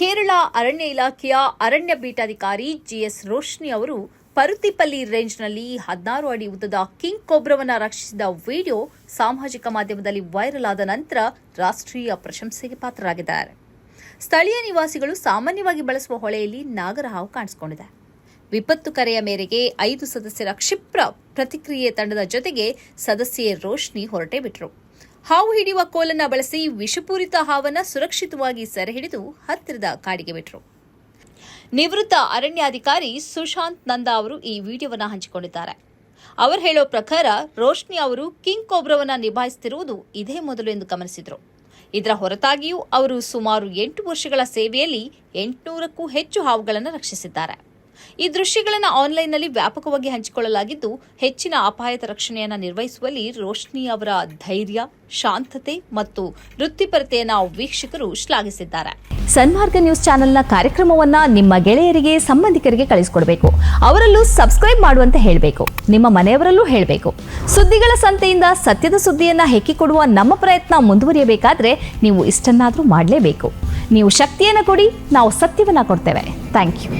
ಕೇರಳ ಅರಣ್ಯ ಇಲಾಖೆಯ ಅರಣ್ಯ ಬೀಟಾಧಿಕಾರಿ ಜಿಎಸ್ ರೋಶ್ನಿ ಅವರು ಪರುತಿಪಲ್ಲಿ ರೇಂಜ್ನಲ್ಲಿ ಹದಿನಾರು ಅಡಿ ಉದ್ದದ ಕಿಂಗ್ ಕೊಬ್ರವನ್ನು ರಕ್ಷಿಸಿದ ವಿಡಿಯೋ ಸಾಮಾಜಿಕ ಮಾಧ್ಯಮದಲ್ಲಿ ವೈರಲ್ ಆದ ನಂತರ ರಾಷ್ಟ್ರೀಯ ಪ್ರಶಂಸೆಗೆ ಪಾತ್ರರಾಗಿದ್ದಾರೆ. ಸ್ಥಳೀಯ ನಿವಾಸಿಗಳು ಸಾಮಾನ್ಯವಾಗಿ ಬಳಸುವ ಹೊಳೆಯಲ್ಲಿ ನಾಗರಹಾವು ಕಾಣಿಸಿಕೊಂಡಿದೆ. ವಿಪತ್ತು ಕರೆಯ ಮೇರೆಗೆ ಐದು ಸದಸ್ಯರ ಕ್ಷಿಪ್ರ ಪ್ರತಿಕ್ರಿಯೆ ತಂಡದ ಜೊತೆಗೆ ಸದಸ್ಯೆ ರೋಶ್ನಿ ಹೊರಟೇ ಬಿಟ್ಟರು ಹಾವು ಹಿಡಿಯುವ ಕೋಲನ್ನ ಬಳಸಿ ವಿಷಪೂರಿತ ಹಾವನ್ನ ಸುರಕ್ಷಿತವಾಗಿ ಸೆರೆ ಹಿಡಿದು ಹತ್ತಿರದ ಕಾಡಿಗೆ ಬಿಟ್ಟರು ನಿವೃತ್ತ ಅರಣ್ಯಾಧಿಕಾರಿ ಸುಶಾಂತ್ ನಂದಾ ಅವರು ಈ ವಿಡಿಯೋವನ್ನು ಹಂಚಿಕೊಂಡಿದ್ದಾರೆ. ಅವರು ಹೇಳೋ ಪ್ರಕಾರ ರೋಶ್ನಿ ಅವರು ಕಿಂಗ್ ಕೋಬ್ರವನ್ನ ನಿಭಾಯಿಸುತ್ತಿರುವುದು ಇದೇ ಮೊದಲು ಎಂದು ಗಮನಿಸಿದರು. ಇದರ ಹೊರತಾಗಿಯೂ ಅವರು ಸುಮಾರು ಎಂಟು ವರ್ಷಗಳ ಸೇವೆಯಲ್ಲಿ ಎಂಟುನೂರಕ್ಕೂ ಹೆಚ್ಚು ಹಾವುಗಳನ್ನು ರಕ್ಷಿಸಿದ್ದಾರೆ. ಈ ದೃಶ್ಯಗಳನ್ನು ಆನ್ಲೈನ್ನಲ್ಲಿ ವ್ಯಾಪಕವಾಗಿ ಹಂಚಿಕೊಳ್ಳಲಾಗಿದ್ದು, ಹೆಚ್ಚಿನ ಅಪಾಯದ ರಕ್ಷಣೆಯನ್ನು ನಿರ್ವಹಿಸುವಲ್ಲಿ ರೋಶ್ನಿ ಅವರ ಧೈರ್ಯ, ಶಾಂತತೆ ಮತ್ತು ವೃತ್ತಿಪರತೆಯನ್ನು ವೀಕ್ಷಕರು ಶ್ಲಾಘಿಸಿದ್ದಾರೆ. ಸನ್ಮಾರ್ಗ ನ್ಯೂಸ್ ಚಾನೆಲ್ನ ಕಾರ್ಯಕ್ರಮವನ್ನ ನಿಮ್ಮ ಗೆಳೆಯರಿಗೆ, ಸಂಬಂಧಿಕರಿಗೆ ಕಳಿಸಿಕೊಡಬೇಕು. ಅವರಲ್ಲೂ ಸಬ್ಸ್ಕ್ರೈಬ್ ಮಾಡುವಂತೆ ಹೇಳಬೇಕು. ನಿಮ್ಮ ಮನೆಯವರಲ್ಲೂ ಹೇಳಬೇಕು. ಸುದ್ದಿಗಳ ಸಂತೆಯಿಂದ ಸತ್ಯದ ಸುದ್ದಿಯನ್ನ ಹೆಕ್ಕಿಕೊಡುವ ನಮ್ಮ ಪ್ರಯತ್ನ ಮುಂದುವರಿಯಬೇಕಾದ್ರೆ ನೀವು ಇಷ್ಟನ್ನಾದರೂ ಮಾಡಲೇಬೇಕು. ನೀವು ಶಕ್ತಿಯನ್ನು ಕೊಡಿ, ನಾವು ಸತ್ಯವನ್ನ ಕೊಡ್ತೇವೆ. Thank you.